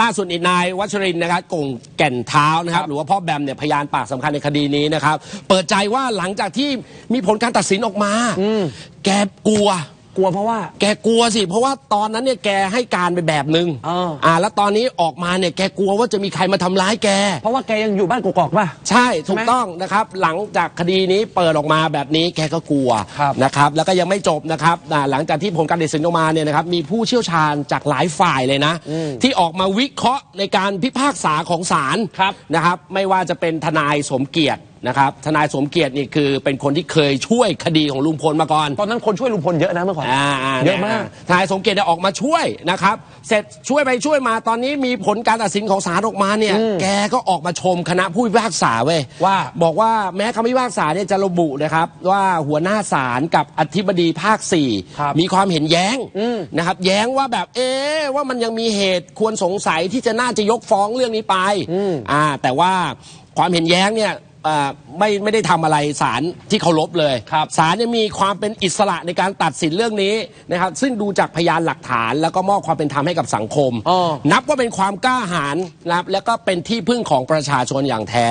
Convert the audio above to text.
ล่าสุดอีกนายวัชรินทร์นะครับกงแก่นเท้านะครับ หรือว่าพ่อแบมเนี่ยพยานปากสำคัญในคดีนี้นะครับ เปิดใจว่าหลังจากที่มีผลการตัดสินออกมา แกกลัว กลัวเพราะว่า แกกลัวสิ เพราะว่าตอนนั้นเนี่ยแกให้การไปแบบหนึ่งเอออ่าแล้วตอนนี้ออกมาเนี่ยแกกลัวว่าจะมีใครมาทำร้ายแก เพราะว่าแกยังอยู่บ้านกอกๆป่ะ ใช่ถูใช่กไหมต้องนะครับหลังจากคดีนี้เปิดออกมาแบบนี้แกก็กลัวครับนะครับแล้วก็ยังไม่จบนะครับอ่าหลังจากที่ผลการตัดสินออกมาเนี่ยนะครับมีผู้เชี่ยวชาญจากหลายฝ่ายเลยนะ ที่ออกมาวิเคราะห์ในการพิพากษาของศาลครับนะครับไม่ว่าจะเป็นทนายสมเกียรติ นะครับทนายสมเกียรตินี่คือเป็นคนที่เคยช่วยคดีของลุงพลมาก่อนตอนนั้นคนช่วยลุงพลเยอะนะเมื่อก่อนอ่าาเยอะมากทนายสมเกียรติเนี่ยออกมาช่วยนะครับเสร็จช่วยไปช่วยมาตอนนี้มีผลการตัดสินของศาลออกมาเนี่ยแกก็ออกมาชมคณะผู้พิพากษาเว้ยว่าบอกว่าแม้คำพิพากษาเนี่ยจะระบุนะครับว่าหัวหน้าศาลกับอธิบดีภาคสี่ครับมีความเห็นแย้งนะครับแย้งว่าแบบเอ๊ะว่ามันยังมีเหตุควรสงสัยที่จะน่าจะยกฟ้องเรื่องนี้ไปอ่าแต่ว่าความเห็นแย้งเนี่ย อ่าไม่ไม่ได้ทำอะไรศาลที่เคารพเลยครับศาลเนี่ยมีความเป็นอิสระในการตัดสินเรื่องนี้นะครับ ซึ่งดูจากพยานหลักฐานแล้วก็มอบความเป็นธรรมให้กับสังคม อ๋อ นับว่าเป็นความกล้าหาญนะครับแล้วก็เป็นที่พึ่งของประชาชนอย่างแท้